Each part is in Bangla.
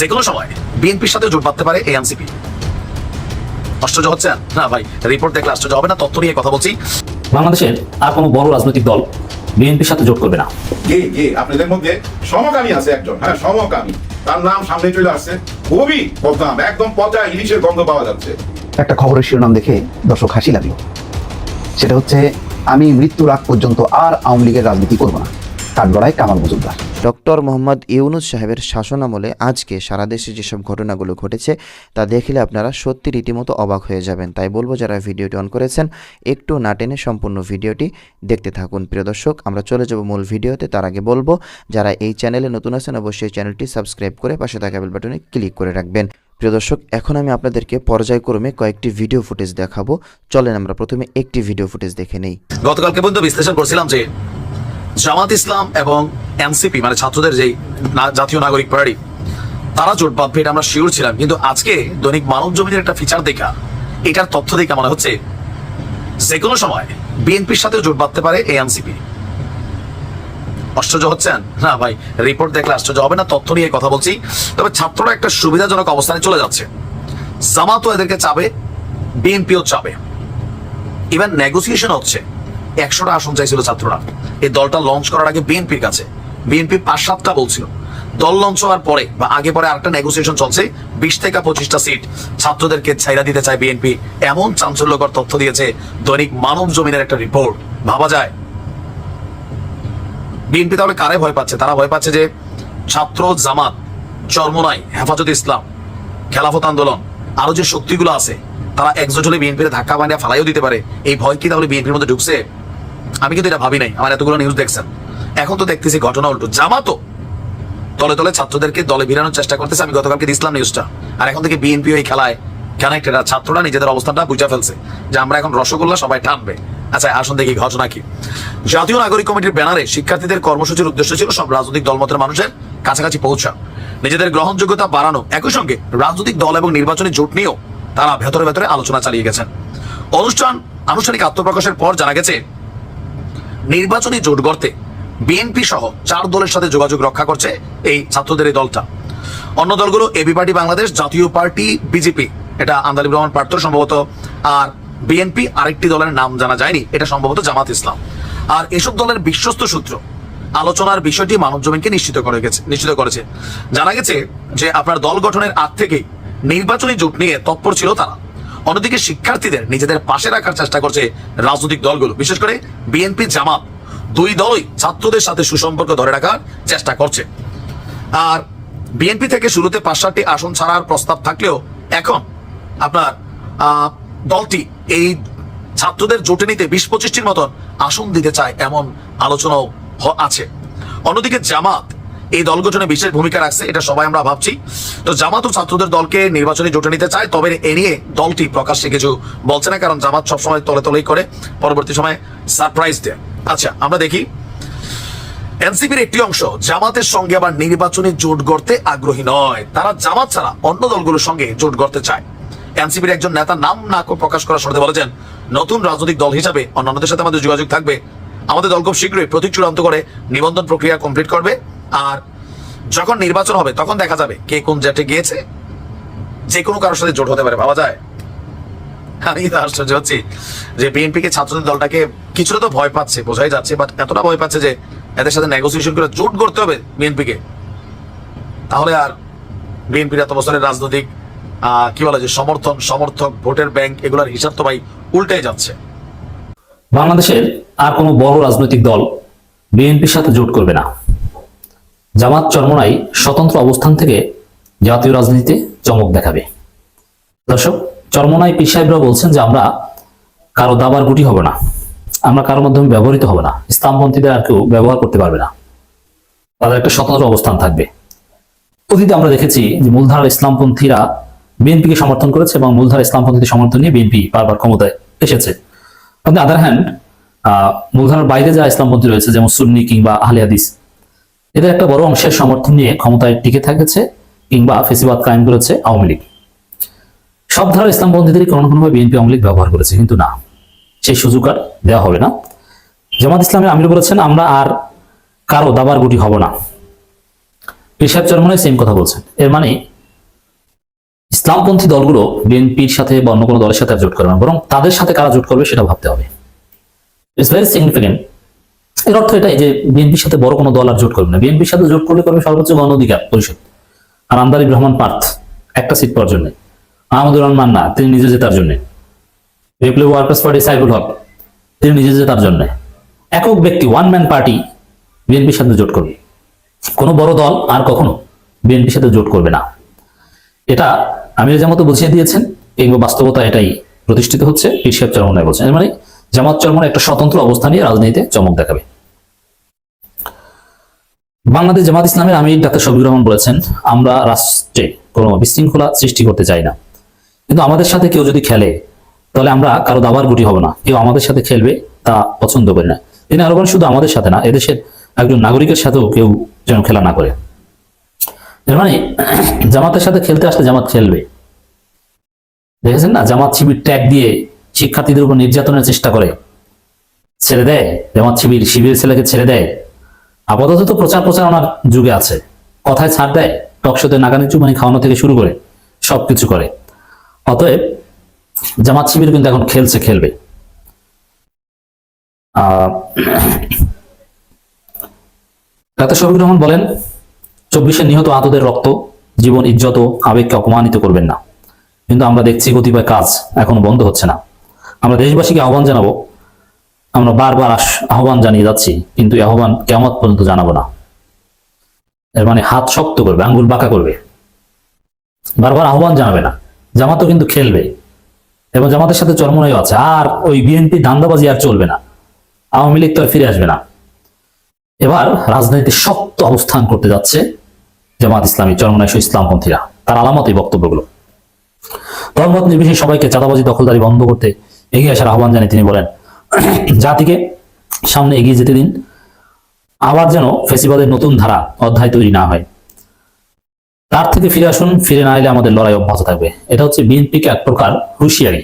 যে কোনো সময় বিএনপির সাথে জোট বাঁধতে পারে এএনসিপি। আশ্চর্য হচ্ছেন না ভাই রিপোর্ট দেখলে আশ্চর্য হবে না তথ্য নিয়ে কথা বলছি। বাংলাদেশের আর কোনো বড় রাজনৈতিক দল বিএনপির সাথে জোট করবে না। কে কে? আপনাদের মধ্যে সমকামী আছে একজন হ্যাঁ সমকামী। তার নাম সামনে চলে আসছে খুবই বদনাম একদম পচা ইলিশের গন্ধ পাওয়া যাচ্ছে। একটা খবরের শিরোনাম দেখে দর্শক হাসি লাগল। সেটা হচ্ছে আমি মৃত্যুর আগ পর্যন্ত আর আওয়ামী লীগের রাজনীতি করব না। তার কাঠগড়ায় কামাল মজুমদার। ডক্টর মোহাম্মদ ইউনুস সাহেবের শাসনামলে আজকে সারা দেশে যেসব ঘটনাগুলো ঘটেছে, তা দেখলে আপনারা সত্যি রীতিমতো অবাক হয়ে যাবেন। তাই বলব, যারা ভিডিওটি অন করেছেন, একটু না টেনে সম্পূর্ণ ভিডিওটি দেখতে থাকুন। প্রিয় দর্শক, আমরা চলে যাব মূল ভিডিওতে। তার আগে বলব, যারা এই চ্যানেলে নতুন আছেন, অবশ্যই চ্যানেলটি সাবস্ক্রাইব করে পাশে থাকা বেল বাটনে ক্লিক করে রাখবেন। প্রিয় দর্শক, এখন আমি আপনাদেরকে পর্যায়ক্রমে কয়েকটি ভিডিও ফুটেজ দেখাবো। চলেন আমরা প্রথমে একটি ভিডিও ফুটেজ দেখে নেই। গতকালকে বিশ্লেষণ করছিলাম যে জামাত ইসলাম এবং এনসিপি মানে ছাত্রদের যেই জাতীয় নাগরিক পার্টি, তারা জোট বাঁধবে, এটা আমরা শিওর ছিলাম। কিন্তু আজকে দৈনিক মানব জমিনের একটা ফিচার দেখা, এটার তথ্য দেখা মনে হচ্ছে যে কোনো সময় বিএনপির সাথে জোট বাঁধতে পারে এএনসিপি আশ্চর্য হচ্ছেন? না ভাই রিপোর্ট দেখলে আশ্চর্য হবে না, তথ্য নিয়ে কথা বলছি। তবে ছাত্ররা একটা সুবিধাজনক অবস্থানে চলে যাচ্ছে। জামাতও এদেরকে চাবে, বিএনপিও চাবে। ইভেন নেগোসিয়েশন হচ্ছে। একশোটা আসন চাইছিল ছাত্ররা। এই দলটা লঞ্চ করার আগে বিএনপির কাছে। বিএনপি পাঁচ সাতটা বলছিল। দল লঞ্চ হওয়ার পরে বা আগে পরে আরেকটা নেগোসিয়েশন চলছে। বিশ থেকে পঁচিশটা সিট ছাত্রদেরকে ছাইরা দিতে চায় বিএনপি এমন চাঞ্চল্যকর তথ্য দিয়েছে দৈনিক মানব জমিনের একটা রিপোর্ট ভাবা যায়। বিএনপি তাহলে কারে ভয় পাচ্ছে? তারা ভয় পাচ্ছে যে ছাত্র জামাত, চরমনাই, হেফাজত ইসলাম, খেলাফত আন্দোলন, আরও যে শক্তিগুলো আছে, তারা একজোট হলে বিএনপির ধাক্কা বানিয়ে ফালাইও দিতে পারে। এই ভয় কি তাহলে বিএনপির মধ্যে ঢুকছে? আমি কিন্তু এটা ভাবি নাই। আমার এতগুলো নিউজ দেখছেন। এখন তো দেখতেছি ঘটনা উল্টো। জামাতো দলে দলে ছাত্রদেরকে দলে ভিড়ানোর চেষ্টা করতেছে। আমি গতকালকে দিয়েছিলাম নিউজটা আর এখন থেকে বিএনপি ওই খেলায় ছাত্ররা নিজেদের অবস্থানটা বুঝা ফেলছে যে আমরা এখন রসগোল্লা সবাই টানবে। আচ্ছা আসুন দেখি ঘটনা কি। জাতীয় নাগরিক কমিটির ব্যানারে শিক্ষার্থীদের কর্মসূচির উদ্দেশ্য ছিল সব রাজনৈতিক দলমতের মানুষের কাছাকাছি পৌঁছা। নিজেদের গ্রহণযোগ্যতা বাড়ানো। একই সঙ্গে রাজনৈতিক দল এবং নির্বাচনী জোট নিয়েও তারা ভেতরে ভেতরে আলোচনা চালিয়ে গেছেন। অনুষ্ঠান আনুষ্ঠানিক আত্মপ্রকাশের পর জানা গেছে নির্বাচনী জোট গড়তে বিএনপি সহ চার দলের সাথে যোগাযোগ রক্ষা করছে এই ছাত্রদের এই দলটা। অন্য দলগুলো এবি পার্টি বাংলাদেশ জাতীয় পার্টি বিজেপি এটা আন্দালিব রহমান পার্থ সম্ভবত, আর বিএনপি আরেকটি দলের নাম জানা যায়নি, এটা সম্ভবত জামাত ইসলাম। আর এসব দলের বিশ্বস্ত সূত্র আলোচনার বিষয়টি মানব জমিনকে নিশ্চিত করে গেছে, নিশ্চিত করেছে। জানা গেছে যে আপনার দল গঠনের আগ থেকেই নির্বাচনী জোট নিয়ে তৎপর ছিল তারা। অন্যদিকে শিক্ষার্থীদের নিজেদের পাশে রাখার চেষ্টা করছে রাজনৈতিক দলগুলো। বিশেষ করে বিএনপি জামাত। দুই দলই ছাত্রদের সাথে সুসম্পর্ক ধরে রাখার চেষ্টা করছে। আর বিএনপি থেকে শুরুতে পাঁচ সাতটি আসন ছাড়ার প্রস্তাব থাকলেও এখন আপনার দলটি এই ছাত্রদের জোটে নিতে বিশ পঁচিশটির মতন আসন দিতে চায় এমন আলোচনাও আছে। অন্যদিকে জামাত এই দল গঠনে বিশেষ ভূমিকা রাখছে, এটা সবাই আমরা ভাবছি। তো জামাত ও ছাত্রদের দলকে নির্বাচনী জোটে নিতে চায়, তবে এ নিয়ে দলটি প্রকাশ্যে কিছু বলছে না, কারণ জামাত সবসময় তলে তলেই করে, পরবর্তী সময় সারপ্রাইজ দেয়। আচ্ছা আমরা দেখি। এনসিপির একটি অংশ, জামাতের সঙ্গে আবার নির্বাচনী জোট গড়তে আগ্রহী নয়। তারা জামাত ছাড়া অন্য দলগুলোর সঙ্গে জোট গড়তে চায়। এনসিপির একজন নেতা নাম না প্রকাশ করার শর্তে বলেছেন, নতুন রাজনৈতিক দল হিসাবে অন্যান্যদের সাথে আমাদের যোগাযোগ থাকবে। আমাদের দল খুব শীঘ্রই প্রতীক চূড়ান্ত করে নিবন্ধন প্রক্রিয়া কমপ্লিট করবে। আর যখন নির্বাচন হবে, তখন দেখা যাবে কে কোন জেটে গিয়েছে। যে কোনো কারোর সাথে জোট হতে পারে ভাবা যায়। আমি তো আশ্চর্য হচ্ছি যে বিএনপি কে ছাত্রদের দলটাকে কিছুটা তো ভয় পাচ্ছে, বোঝাই যাচ্ছে বাট এতটা ভয় পাচ্ছে যে এদের সাথে নেগোসিয়েশন করে জোট করতে হবে বিএনপি কে। তাহলে আর বিএনপির এত বছরের রাজনৈতিক কি বলে যে সমর্থন, সমর্থক, ভোটের ব্যাংক, এগুলোর হিসাব তো ভাই উল্টে যাচ্ছে। বাংলাদেশের আর কোনো বড় রাজনৈতিক দল বিএনপির সাথে জোট করবে না। জামাত চরমনাই স্বতন্ত্র অবস্থান থেকে জাতীয় রাজনীতিতে চমক দেখাবে। দর্শক, চরমনাই পীর সাহেবরা বলছেন যে আমরা কারও দাবার গুটি হব না। আমরা কারোর মাধ্যমে ব্যবহৃত হব না। ইসলামপন্থীদের আর কেউ ব্যবহার করতে পারবে না। তাদের একটা স্বতন্ত্র অবস্থান থাকবে। অতীতে আমরা দেখেছি যে মূলধারার ইসলামপন্থীরা বিএনপিকে সমর্থন করেছে এবং মূলধারা ইসলামপন্থীদের সমর্থন নিয়ে বিএনপি বারবার ক্ষমতায় এসেছে। অন আদার হ্যান্ড আহ, মূলধারার বাইরে যারা ইসলামপন্থী রয়েছে, যেমন সুন্নি কিংবা আহলে হাদিস এদের একটা বড় অংশের সমর্থন নিয়ে ক্ষমতায় টিকে থেকেছে কিংবা ফেসিবাদ কায়েম করেছে আওয়ামী লীগ। সব ধারা ইসলামপন্থীদের কোনো না কোনোভাবে বিএনপি, আওয়ামী লীগ ব্যবহার করেছে, কিন্তু না। সেই সুযোগ আর দেওয়া হবে না। জামাত ইসলামের আমির বলেছেন, আমরা আর কারও দাবার গুটি হব না। পেশাব চরমনে সেম কথা বলছেন। এর মানে ইসলামপন্থী দলগুলো বিএনপির সাথে বা অন্য কোনো দলের সাথে জোট করবে না, বরং তাদের সাথে কারা জোট করবে সেটা ভাবতে হবে। ইটস ভেরি সিগনিফিকেন্ট এর অর্থ এটাই যে বিএনপির সাথে বড় কোনো দল আর জোট করবে না। বিএনপির সাথে জোট করলে করবে সর্বোচ্চ গণ অধিকার পরিষদ। আর আমদারিব রহমান পার্থ, একটা সিট পাওয়ার জন্য। আহমদুর রহমান মান্না তিনি নিজে জেতার জন্য। রিপ্লে ওয়ার্কার্স পার্টি সাইফুল হক, তিনি নিজে জেতার জন্য। একক ব্যক্তি ওয়ান ম্যান পার্টি বিএনপির সাথে জোট করবে। কোনো বড় দল আর কখনো বিএনপির সাথে জোট করবে না। এটা আমির জামাতও বুঝিয়ে দিয়েছেন, কিংবা বাস্তবতা এটাই প্রতিষ্ঠিত হচ্ছে ইরশাদ চরমনায় বলছেন। মানে জামাত চরমনা একটা স্বতন্ত্র অবস্থান নিয়ে রাজনীতিতে চমক দেখাবে। বাংলাদেশ জামাত ইসলামের আমির ডাক্তার শফিকুর রহমান বলেছেন, আমরা রাষ্ট্রে কোনো বিশৃঙ্খলা সৃষ্টি করতে চাই না। কিন্তু আমাদের সাথে কেউ যদি খেলে, তাহলে আমরা কারও দাবার গুটি হব না। কেউ আমাদের সাথে খেলবে তা পছন্দ করি না। তিনি আরও শুধু আমাদের সাথে না, এদেশের একজন নাগরিকের সাথেও কেউ যেন খেলা না করে। মানে জামাতের সাথে খেলতে আসলে জামাত খেলবে। দেখেছেন না? জামাত শিবির ট্যাগ দিয়ে শিক্ষার্থীদের উপর নির্যাতনের চেষ্টা করে। ছেড়ে দেয়। জামাত শিবির শিবির ছেলেকে ছেড়ে দেয়। আপাতত তো প্রচার প্রচারণার যুগে আছে। কথায় ছাড় দেয় টকশোতে নাগানি চুমানি খাওয়ানো থেকে শুরু করে সবকিছু করে। অতএব জামাত শিবির কিন্তু এখন খেলছে, খেলবে। ডাক্তার শফিকুর রহমান বলেন, চব্বিশে নিহত আহতদের রক্ত, জীবন ইজ্জত আবেগকে অপমানিত করবেন না। কিন্তু আমরা দেখছি কতিপয় কাজ এখনও বন্ধ হচ্ছে না। আমরা দেশবাসীকে আহ্বান জানাব আমরা বারবার আহ্বান জানিয়ে যাচ্ছি, কিন্তু আহ্বান কেমন পর্যন্ত জানাব না। এর মানে হাত শক্ত করবে, আঙ্গুল বাঁকা করবে। বারবার আহ্বান জানাবে না। জামাতও কিন্তু খেলবে। এবং জামাতের সাথে চরমনাইও আছে। আর ওই বিএনপি ধান্দাবাজি আর চলবে না। আওয়ামী লীগ তো আর ফিরে আসবে না। এবার রাজনীতি শক্ত অবস্থান করতে যাচ্ছে জামাত ইসলামী, চরমনাই ইসলামপন্থীরা। তার আলামত এই বক্তব্যগুলো। ধর্মমত নির্বিশেষে সবাইকে চাঁদাবাজি দখলদারি বন্ধ করতে এগিয়ে আসার আহ্বান জানিয়ে তিনি বলেন জাতিকে সামনে এগিয়ে যেতে দিন। আবার যেন ফেসিবাদের নতুন ধারা অধ্যায় তৈরি না হয়। তার থেকে ফিরে আসুন, ফিরে না এলে আমাদের লড়াই অব্যাহত থাকবে। এটা হচ্ছে বিএনপিকে এক প্রকার হুঁশিয়ারি।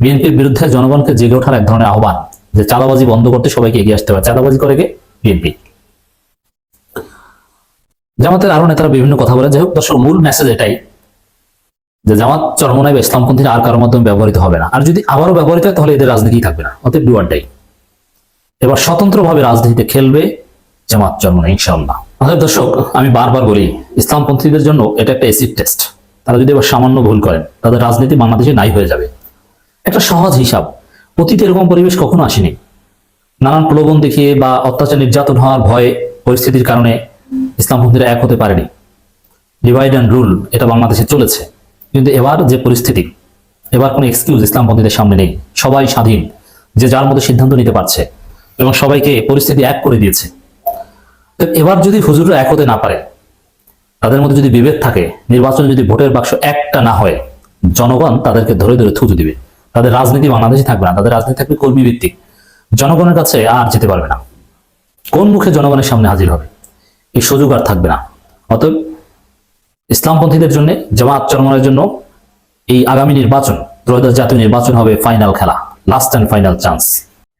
বিএনপির বিরুদ্ধে জনগণকে জেগে ওঠার এক ধরনের আহ্বান যে চাঁদাবাজি বন্ধ করতে সবাইকে এগিয়ে আসতে হবে। চাঁদাবাজি করে গে বিএনপি। জামাতের আরও নেতারা বিভিন্ন কথা বলে যাই হোক, দর্শক, মূল মেসেজ এটাই যে জামাত চরমনায় বা ইসলামপন্থীরা আর কারোর মাধ্যমে ব্যবহৃত হবে না। আর যদি আবারও ব্যবহৃত হয়, তাহলে এদের রাজনীতি থাকবে না। অতএব ডুয়ারটাই এবার স্বতন্ত্রভাবে রাজনীতিতে খেলবে জামাত চরমনা ইনশাআল্লাহ। অতএব দর্শক, আমি বারবার বলি, ইসলামপন্থীদের জন্য এটা একটা এসিড টেস্ট তারা যদি এবার সামান্য ভুল করেন, তাদের রাজনীতি বাংলাদেশে নাই হয়ে যাবে। একটা সহজ হিসাব, অতীতে এরকম পরিবেশ কখনো আসেনি। নানান প্রলোভন দেখিয়ে বা অত্যাচার, নির্যাতন হওয়ার ভয়ে পরিস্থিতির কারণে ইসলামপন্থীরা এক হতে পারেনি। ডিভাইড অ্যান্ড রুল এটা বাংলাদেশে চলেছে। কিন্তু এবার যে পরিস্থিতি, এবার কোনো এক্সকিউজ ইসলামপন্থীদের সামনে নেই। সবাই স্বাধীন, যে যার মতো সিদ্ধান্ত নিতে পারছে এবং সবাইকে পরিস্থিতি এক করে দিয়েছে। এবার যদি হুজুররা এক হতে না পারে, তাদের মধ্যে যদি বিভেদ থাকে, নির্বাচনে যদি ভোটের বাক্স একটা না হয়, জনগণ তাদেরকে ধরে ধরে থুতু দিবে। তাদের রাজনীতি বাংলাদেশে থাকবে না, তাদের রাজনীতি থাকবে কর্মী ভিত্তিক জনগণের কাছে আর যেতে পারবে না। কোন মুখে জনগণের সামনে হাজির হবে? এই সুযোগ আর থাকবে না। অতএব ইসলামপন্থীদের জন্য, জামাত চরমনের জন্য এই আগামী নির্বাচন, ত্রয়োদশ জাতীয় নির্বাচন হবে ফাইনাল খেলা লাস্ট অ্যান্ড ফাইনাল চান্স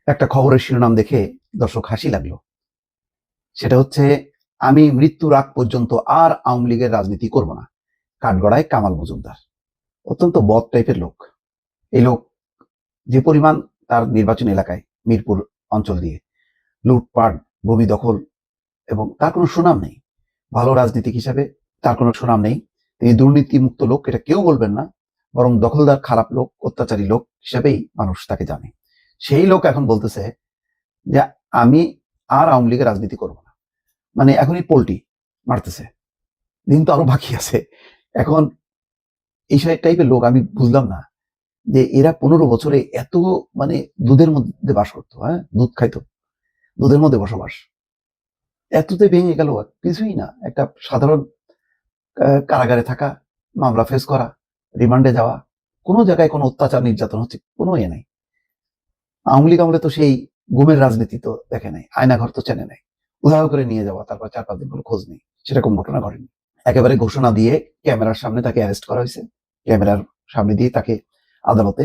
একটা খবরের শিরোনাম দেখে দর্শক হাসি লাগল। সেটা হচ্ছে, আমি মৃত্যুর আগ পর্যন্ত আর আওয়ামী লীগের রাজনীতি করব না। কাঠগড়ায় কামাল মজুমদার। অত্যন্ত বদ টাইপের লোক। এই লোক যে পরিমাণ তার নির্বাচন এলাকায় মিরপুর অঞ্চল দিয়ে লুটপাট, ভূমি দখল এবং তার কোনো সুনাম নেই। ভালো রাজনীতিক হিসাবে তার কোনো সুনাম নেই। তিনি দুর্নীতি মুক্ত লোক, এটা কেউ বলবেন না। বরং দখলদার, খারাপ লোক, অত্যাচারী লোক হিসেবেই মানুষ তাকে জানে। সেই লোক এখন বলতেছে যে, আমি আর আওয়ামী লীগের রাজনীতি করব না। মানে এখনই পোল্টি মারতেছে। দিন তো আরও বাকি আছে। এখন এই সব টাইপের লোক, আমি বুঝলাম না যে এরা পনেরো বছরে এত মানে দুধের মধ্যে বাস করতো হ্যাঁ? দুধ খাইতো। দুধের মধ্যে বসবাস। এততে ভেঙে গেল কিছুই না। একটা সাধারণ কারাগারে থাকা, মামলা ফেস করা, রিমান্ডে যাওয়া, কোনো জায়গায় কোনো অত্যাচার, নির্যাতন হচ্ছে, কোনো ইয়ে নেই। আওয়ামী লীগ আমলে তো সেই গুমের রাজনীতি তো দেখে নাই, আয়নাঘর তো চেনে নাই। উদাহরণ করে নিয়ে যাওয়া, তারপর চার পাঁচ দিন কোনো খোঁজ নেই, সেরকম ঘটনা ঘটেনি। একেবারে ঘোষণা দিয়ে ক্যামেরার সামনে তাকে অ্যারেস্ট করা হয়েছে। ক্যামেরার সামনে দিয়ে তাকে আদালতে,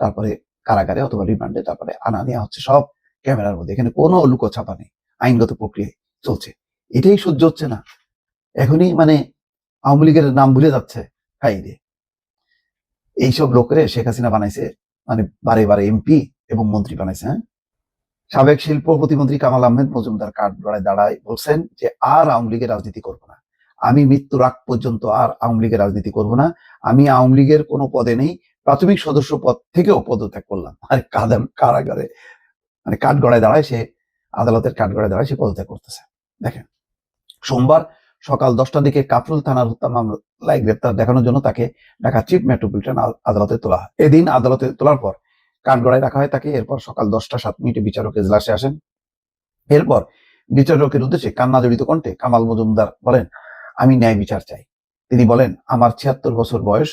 তারপরে কারাগারে অথবা রিমান্ডে তারপরে আনা নেওয়া হচ্ছে, সব ক্যামেরার মধ্যে। এখানে কোনো লুকোছাপা নেই, আইনগত প্রক্রিয়ায় চলছে। এটাই সহ্য হচ্ছে না। এখনই মানে আওয়ামী লীগের নাম ভুলে যাচ্ছে হাইরে এইসব লোকেরে শেখ হাসিনা বানাইছে মানে বারে বারে এমপি এবং মন্ত্রী বানাইছে হ্যাঁ? সাবেক শিল্প প্রতিমন্ত্রী কামাল আহমেদ মজুমদার কাঠ গড়ায় দাঁড়ায়, বলছেন যে আর আওয়ামী লীগের রাজনীতি করব না। আমি মৃত্যুর আগ পর্যন্ত আর আওয়ামী লীগের রাজনীতি করব না। আমি আওয়ামী লীগের কোনো পদে নেই, প্রাথমিক সদস্য পদ থেকেও পদত্যাগ করলাম। আর কাদাম কারাগারে? মানে কাঠগড়ায় দাঁড়ায় সে, আদালতের কাঠগড়ায় দাঁড়ায় সে পদত্যাগ করতেছে। দেখেন, সোমবার সকাল দশটার দিকে কাফরুল থানার হত্যা মামলায় গ্রেপ্তার দেখানোর জন্য তাকে ঢাকা চিফ মেট্রোপলিটন আদ- আদালতে তোলা। হয় এদিন আদালতে তোলার পর কাঠগড়ায় রাখা হয় তাকে, এরপর সকাল দশটা সাত মিনিটে বিচারক এজলাসে আসেন। এরপর বিচারকের উদ্দেশ্যে কান্না জড়িত কণ্ঠে কামাল মজুমদার বলেন, আমি ন্যায় বিচার চাই। তিনি বলেন, আমার ছিয়াত্তর বছর বয়স,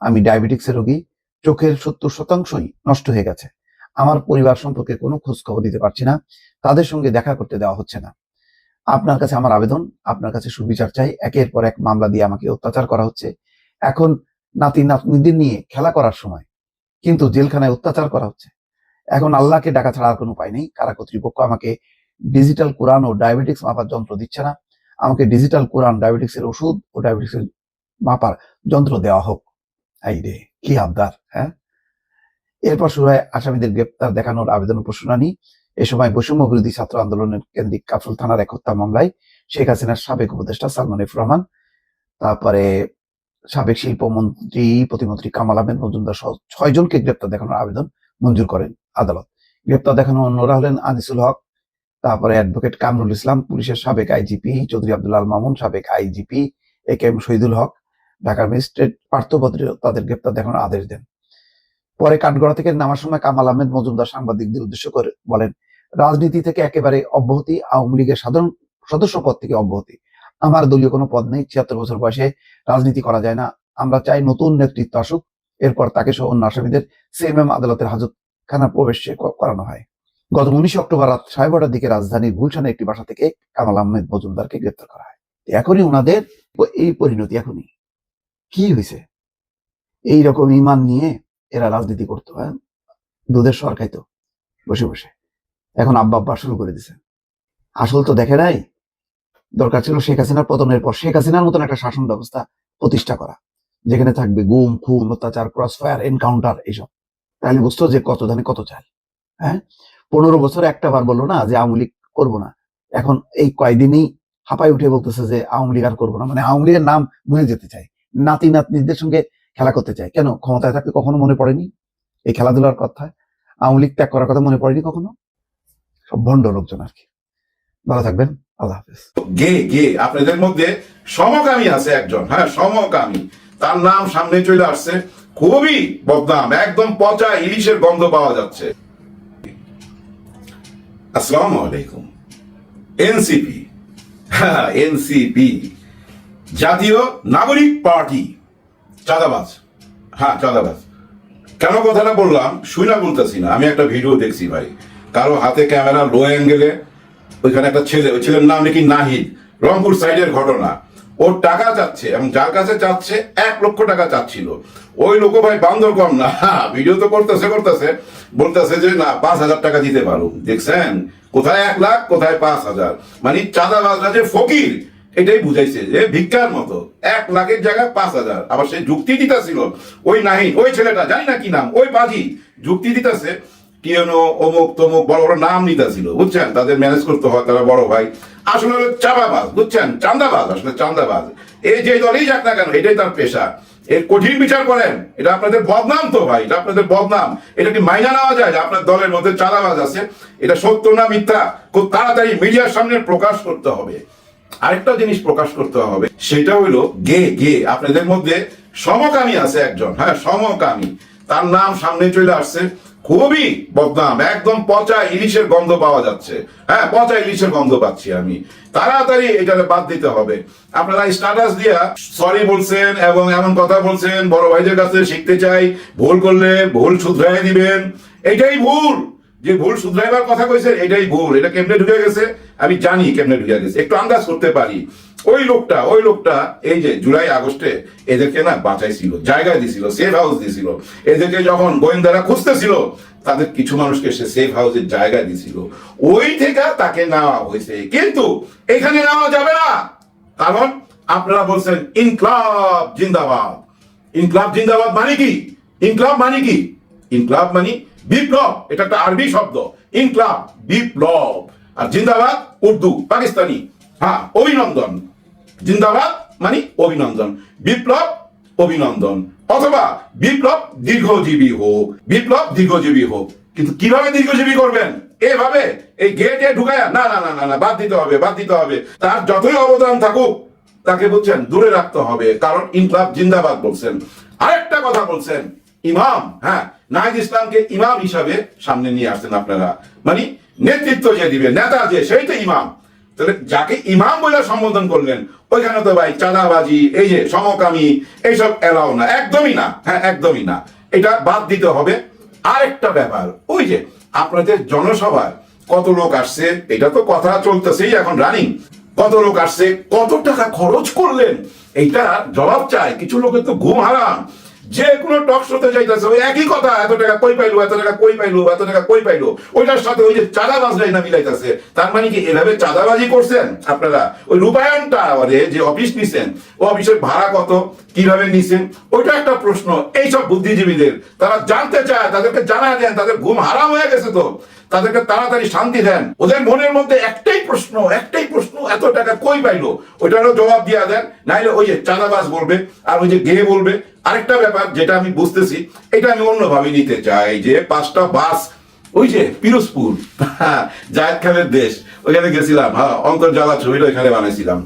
আমি ডায়াবেটিক্সের রোগী, চোখের সত্তর শতাংশই নষ্ট হয়ে গেছে। আমার পরিবার সম্পর্কে কোনো খোঁজ খবর দিতে পারছি না, তাদের সঙ্গে দেখা করতে দেওয়া হচ্ছে না। আপনার কাছে আমার আবেদন, আপনার কাছে সুবিচার চাই। একের পর এক মামলা দিয়ে আমাকে অত্যাচার করা হচ্ছে। এখন নাতি নাতনিদের নিয়ে খেলা করার সময় কিন্তু জেলখানায় অত্যাচার করা হচ্ছে। এখন আল্লাহকে ডাকা ছাড়া আর কোনো উপায় নেই। কারা কর্তৃপক্ষ আমাকে ডিজিটাল কোরআন ও ডায়াবেটিক্স মাপার যন্ত্র দিচ্ছে না। আমাকে ডিজিটাল কোরআন ডায়াবেটিক্সের ওষুধ ও ডায়াবেটিক্সের মাপার যন্ত্র দেওয়া হোক। এই রে, কি আবদার হ্যাঁ? এরপর শুরু হয় আসামিদের গ্রেপ্তার দেখানোর আবেদন উপর শুনানি এ সময় বৈষম্য বিরোধী ছাত্র আন্দোলনের কেন্দ্রিক কাফরুল থানার এক হত্যা মামলায় শেখ হাসিনার সাবেক উপদেষ্টা সালমান এফ রহমান, তারপরে সাবেক শিল্পমন্ত্রী প্রতিমন্ত্রী কামাল আহমেদ মজুমদার সহ ছয় জনকে গ্রেপ্তার দেখানোর আবেদন মঞ্জুর করেন আদালত। গ্রেপ্তার দেখানো অন্যরা হলেন আনিসুল হক, তারপরে অ্যাডভোকেট কামরুল ইসলাম, পুলিশের সাবেক আইজিপি চৌধুরী আব্দুল মামুন, সাবেক IGP A K M Shahidul Haque, ঢাকার ম্যাজিস্ট্রেট পার্থভদ্র তাদের গ্রেপ্তার দেখানোর আদেশ দেন। পরে কাঠগড়া থেকে নামার সময় কামাল আহমেদ মজুমদার সাংবাদিকদের উদ্দেশ্য করে বলেন রাজনীতি থেকে একেবারে অব্যাহতি, আওয়ামী লীগের সাধারণ সদস্য পদ থেকে অব্যাহতি। আমার দলীয় কোনো পদ নেই, ছিয়াত্তর বছর বয়সে রাজনীতি করা যায় না। আমরা চাই নতুন নেতৃত্ব আসুক, এরপর তাকে সহ অন্য আসামিদের সিএমএম আদালতের হাজতখানা প্রবেশ করানো হয়। গত উনিশে অক্টোবর রাত সাড়ে দিকে রাজধানীর গুলশানের একটি বাসা থেকে কামাল আহমেদ মজুমদারকে গ্রেপ্তার করা হয়। এখনই ওনাদের এই পরিণতি এখনই। কি হয়েছে? এই রকম ইমান নিয়ে এরা রাজনীতি করতো হ্যাঁ? দুধের সর তো, বসে বসে। এখন আব্বা আব্বা শুরু করে দিছে। আসল তো দেখে নাই। দরকার ছিল শেখ হাসিনার পতনের পর শেখ হাসিনার মতন একটা শাসন ব্যবস্থা প্রতিষ্ঠা করা। যেখানে থাকবে গুম, খুন, অত্যাচার ক্রস ফায়ার এনকাউন্টার এইসব তাহলে বুঝতো যে কত ধানে কত চাল। হ্যাঁ? পনেরো বছর একটা বার বলল না যে আওয়ামী লীগ করব না। এখন এই কয়দিনই হাঁপাই উঠে বলতেছে যে আওয়ামী লীগ আর করব না। মানে আওয়ামী লীগের নাম ভুলে যেতে চায়। নাতি নাতনিদের সঙ্গে খেলা করতে চায়। কেন? ক্ষমতায় থাকতে কখনো মনে পড়েনি? এই খেলাধুলার কথা আওয়ামী লীগ ত্যাগ করার কথা মনে পড়েনি কখনো? সব ভণ্ড লোকজন আর কি। ভালো থাকবেন, আল্লাহ হাফেজ। গে গে, আপনাদের মধ্যে সমকামী আছে একজন হ্যাঁ সমকামী। তার নাম সামনে চলে আসছে। খুবই বদনাম, একদম পচা ইলিশের গন্ধ পাওয়া যাচ্ছে। আসসালামু আলাইকুম। এনসিপি হ্যাঁ এনসিপি, জাতীয় নাগরিক পার্টি। চাঁদাবাজ হ্যাঁ চাঁদাবাজ। কেন কথাটা বললাম? শুনে বলতেছি না, আমি একটা ভিডিও দেখছি ভাই। কারও হাতে ক্যামেরা লো অ্যাঙ্গেলে, ওইখানে একটা ছেলে, ওই ছেলের নাম নাকি নাহিদ। রংপুর সাইডের ঘটনা। ওর টাকা চাচ্ছে এবং যার কাছে চাচ্ছে, এক লক্ষ টাকা চাচ্ছিল। ওই লোক ভাই বান্দর কম না। ভিডিও তো করতেছে করতেছে। বলতেছে যে, না, পাঁচ হাজার টাকা দিতে পারো। দেখছেন? কোথায় এক লাখ, কোথায় পাঁচ হাজার? মানে চাঁদাবাজরা যে ফকির, এটাই বুঝাইছে যে ভিক্ষার মতো। এক লাখের জায়গায় পাঁচ হাজার। আবার সে যুক্তি দিতেছিল, ওই নাহিদ, ওই ছেলেটা, জানি না কি নাম, ওই বাজি যুক্তি দিতেছে যেন অমুক, তমুক, বড় বড় নাম নিতেছিল, বুঝছেন? তাদের ম্যানেজ করতে হয়, তারা বড় ভাই। আসলে হলো বুঝছেন? চান্দাবাজ আসলে চান্দাবাজ এই যে যাক না কেন, এটাই তার পেশা। এর কঠিন বিচার করেন, এটা আপনাদের বদনাম তো ভাই, এটা আপনাদের বদনাম। এটা কি মাইনা নেওয়া যায়? আপনার দলের মধ্যে চাঁদাবাজ আছে। এটা সত্য না মিথ্যা? খুব তাড়াতাড়ি মিডিয়ার সামনে প্রকাশ করতে হবে। আরেকটা জিনিস প্রকাশ করতে হবে, সেটা হলো গে গে। আপনাদের মধ্যে সমকামী আছে একজন হ্যাঁ সমকামী। তার নাম সামনে চলে আসছে। খুবই বদনাম, একদম পচা ইলিশের গন্ধ পাওয়া যাচ্ছে। হ্যাঁ পচা ইলিশের গন্ধ পাচ্ছি আমি। তাড়াতাড়ি এটাকে বাদ দিতে হবে। আপনারা স্ট্যাটাস দিয়া সরি বলছেন এবং এমন কথা বলছেন, বড় ভাইদের কাছে শিখতে চাই, ভুল করলে ভুল শুধরাই দিবেন। এটাই ভুল। যে ভুল শুধরাইবার কথা কইছেন, এটাই ভুল। এটা কেমনে ঢুকে গেছে? আমি জানি কেমনে ঢুকে গেছে। একটু আন্দাজ করতে পারি। ওই লোকটা ওই লোকটা এই যে জুলাই আগস্টে এদেরকে না বাঁচাইছিল, জায়গা দিছিল সেফ হাউস দিছিল। এদেরকে যখন গোয়েন্দারা খুঁজতেছিল, তাদের কিছু মানুষকে সে সেফ হাউসের জায়গা দিছিল। ওই থেকে তাকে নেওয়া হয়েছে। কিন্তু এখানে নেওয়া যাবে না। কারণ আপনারা বলছেন, ইনকলাব জিন্দাবাদ। ইনকলাব জিন্দাবাদ মানে কি? ইনকলাব মানে কি? ইনকলাব মানে বিপ্লব। এটা একটা আরবি শব্দ। ইনকলাব, বিপ্লব। আর জিন্দাবাদ উর্দু, পাকিস্তানি। হ্যাঁ অভিনন্দন। জিন্দাবাদ মানে অভিনন্দন। বিপ্লব, অভিনন্দন। অথবা বিপ্লব দীর্ঘজীবী হোক, বিপ্লব দীর্ঘজীবী হোক। কিন্তু কীভাবে দীর্ঘজীবী করবেন? এভাবে এই গেটে ঢুকায়, না না না না না, বাদ দিতে হবে, বাদ দিতে হবে। তার যতই অবদান থাকুক, তাকে বলছেন দূরে রাখতে হবে। কারণ ইনকলাব জিন্দাবাদ বলছেন। আরেকটা কথা বলছেন, ইমাম হ্যাঁ নাহিদ ইসলামকে ইমাম হিসাবে সামনে নিয়ে আসছেন আপনারা। মানে নেতৃত্ব যে দিবে, নেতা যে, সেই তো ইমাম। তাহলে যাকে ইমাম বলে সম্বোধন করলেন, ওইখানে তো ভাই চাঁদাবাজি, এই যে সমকামী, এইসব এলাও না, একদমই না হ্যাঁ একদমই না। এটা বাদ দিতে হবে। আরেকটা ব্যাপার, ওই যে আপনাদের জনসভায় কত লোক আসছে, এটা তো কথা চলতেছেই এখন রানিং কত লোক আসছে, কত টাকা খরচ করলেন এইটা জবাব চাই, কিছু লোকের তো ঘুম হারাম। যে কোনো টক শোতে যাইতেছে, ওই একই কথা, এত টাকা কই পাইলো, এত টাকা কই পাইলো এত টাকা কই পাইলো, ওইটার সাথে ওই যে চাঁদাবাজরাই না মিলাইতেছে, তার মানে কি এভাবে চাঁদাবাজি করছেন আপনারা? ওই রূপায়ণ টাওয়ারে যে অফিস নিছেন, ও অফিসের ভাড়া কত, কীভাবে নিছেন, ওইটা একটা প্রশ্ন। এইসব বুদ্ধিজীবীদের, তারা জানতে চায়, তাদেরকে জানা দেন, তাদের ঘুম হারাম হয়ে গেছে তো। তাদেরকে তাড়াতাড়ি শান্তি দেন। ওদের মনের মধ্যে একটাই প্রশ্ন একটাই প্রশ্ন, এত টাকা কই পাইলো? ওইটারও জবাব দিয়া দেন। নাইলে ওই যে চাঁদাবাজ বলবে, আর ওই যে গে বলবে। আরেকটা ব্যাপার যেটা আমি বুঝতেছি, এটা আমি অন্যভাবে নিতে চাই যে পাঁচটা বাস, ওই যে পিরোজপুর জায়েদ খানের দেশ, ওইখানে গেছিলাম হ্যাঁ অন্তর্জালা ছবিটা ওইখানে বানাইছিলাম।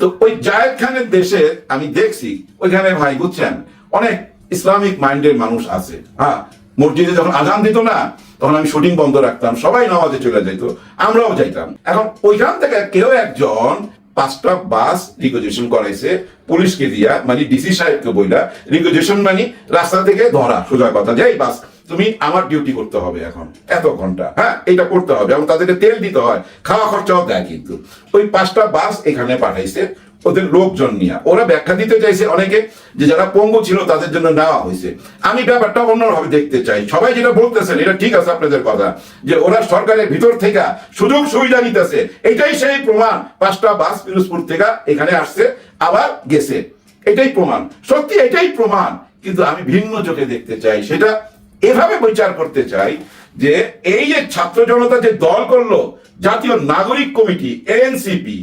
তো ওই জায়েদ খানের দেশে আমি দেখছি, ওইখানে ভাই, বুঝছেন, অনেক ইসলামিক মাইন্ডের মানুষ আছে হ্যাঁ মসজিদে যখন আজান দিত না, তখন আমি শুটিং বন্ধ রাখতাম, সবাই নামাজে চলে যাইত, আমরাও যাইতাম। এখন ওইখান থেকে কেউ একজন পাঁচটা বাস রিকোজেশন করাইছে, পুলিশকে দিয়া মানে ডিসি সাহেবকে বইলা রিকোজেশন মানে রাস্তা থেকে ধরা, সোজা কথা, যাই বাস, তুমি আমার ডিউটি করতে হবে এখন, এত ঘণ্টা হ্যাঁ এটা করতে হবে, এবং তাদেরকে তেল দিতে হয়, খাওয়া খরচাও দেয় কিন্তু। ওই পাঁচটা বাস এখানে পাঠাইছে ওদের লোকজন নিয়ে। ওরা ব্যাখ্যা দিতে চাইছে অনেকে যে যারা পঙ্গু ছিল তাদের জন্য নেওয়া হয়েছে। আমি ব্যাপারটা অন্যভাবে দেখতে চাই। সবাই যেটা বলতেছেন, এটা ঠিক আছে আপনাদের কথা, যে ওরা সরকারের ভিতর থেকে সুযোগ সুবিধা নিতেছে। এটাই সেই প্রমাণ। পাঁচটা বাস পিরোজপুর থেকে এখানে আসছে, আবার গেছে। এটাই প্রমাণ। সত্যি এটাই প্রমাণ। কিন্তু আমি ভিন্ন চোখে দেখতে চাই। সেটা এভাবে বিচার করতে চাই যে এই যে ছাত্র জনতা যে দল করল, জাতীয় নাগরিক কমিটি, এনসিপি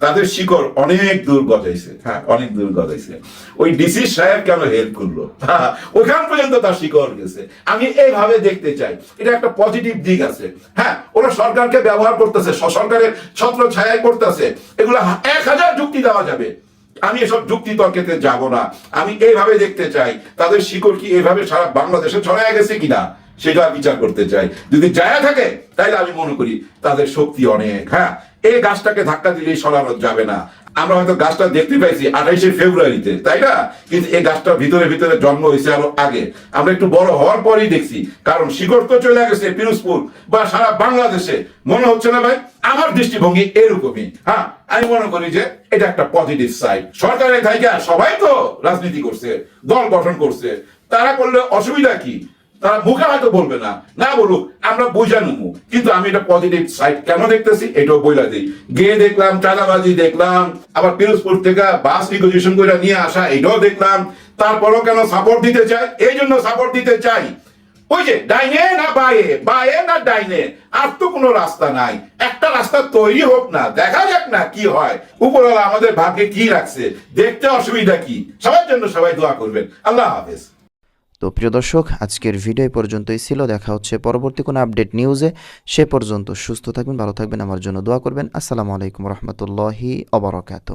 তাদের শিকড় অনেক দূর গজাইছে। হ্যাঁ অনেক দূর গজাইছে। ওই ডিসি সাহেব কেন হেল্প করল? ওখান পর্যন্ত তার শিকড় গেছে। আমি এইভাবে দেখতে চাই। এটা একটা পজিটিভ দিক আছে। হ্যাঁ ওরা সরকারকে ব্যবহার করতেছে সরকারের ছত্র ছায়ায় করতেছে এগুলো এক হাজার যুক্তি দেওয়া যাবে। আমি এসব যুক্তি তর্কেতে যাব না। আমি এইভাবে দেখতে চাই। তাদের শিকড় কি এইভাবে সারা বাংলাদেশে ছড়ায় গেছে কিনা, সেটা বিচার করতে চাই। যদি জায়গা থাকে, তাইলে আমি মনে করি তাদের শক্তি অনেক। হ্যাঁ এই গাছটাকে ধাক্কা দিলেই সরানো যাবে না। আমরা হয়তো গাছটা দেখতে পাইছি আঠাইশে ফেব্রুয়ারিতে, তাই না? কিন্তু এই গাছটা ভিতরে ভিতরে জন্ম হয়েছে আরও আগে। আমরা একটু বড় হওয়ার পরই দেখছি, কারণ শিকড় তো চলে গেছে পিরোজপুর বা সারা বাংলাদেশে। মনে হচ্ছে না ভাই? আমার দৃষ্টিভঙ্গি এরকমই। হ্যাঁ আমি মনে করি যে এটা একটা পজিটিভ সাইড সরকারের থাইকা সবাই তো রাজনীতি করছে, দল গঠন করছে। তারা করলে অসুবিধা কি? তারা মুখে হয়তো বলবে না। না বলুক, আমরা বুঝা নেব। কিন্তু আমি এটা পজিটিভ সাইড কেন দেখতেছি? এটাও বইলা দিই। গিয়ে দেখলাম, চাঁদাবাজি দেখলাম, আবার পিরোজপুর থেকে বাস রিকোজিশন করে নিয়ে আসা, এটাও দেখলাম। তারপরও কেন সাপোর্ট দিতে চাই এই জন্য সাপোর্ট দিতে চাই। ওই যে, ডাইনে না বায়ে? বায়ে না ডাইনে? আর তো কোনো রাস্তা নাই। একটা রাস্তা তৈরি হোক না, দেখা যাক না কি হয়। উপরওয়ালা আমাদের ভাগ্যে কি রাখছে? দেখতে অসুবিধা কি? সবার জন্য সবাই দোয়া করবেন। আল্লাহ হাফেজ। তো প্রিয় দর্শক, আজকের ভিডিও পর্যন্তই ছিল। দেখা হচ্ছে পরবর্তী কোনো আপডেট নিউজে সে পর্যন্ত সুস্থ থাকবেন, ভালো থাকবেন, আমার জন্য দোয়া করবেন। আসসালামু আলাইকুম রহমতুল্লাহি অবরাকাত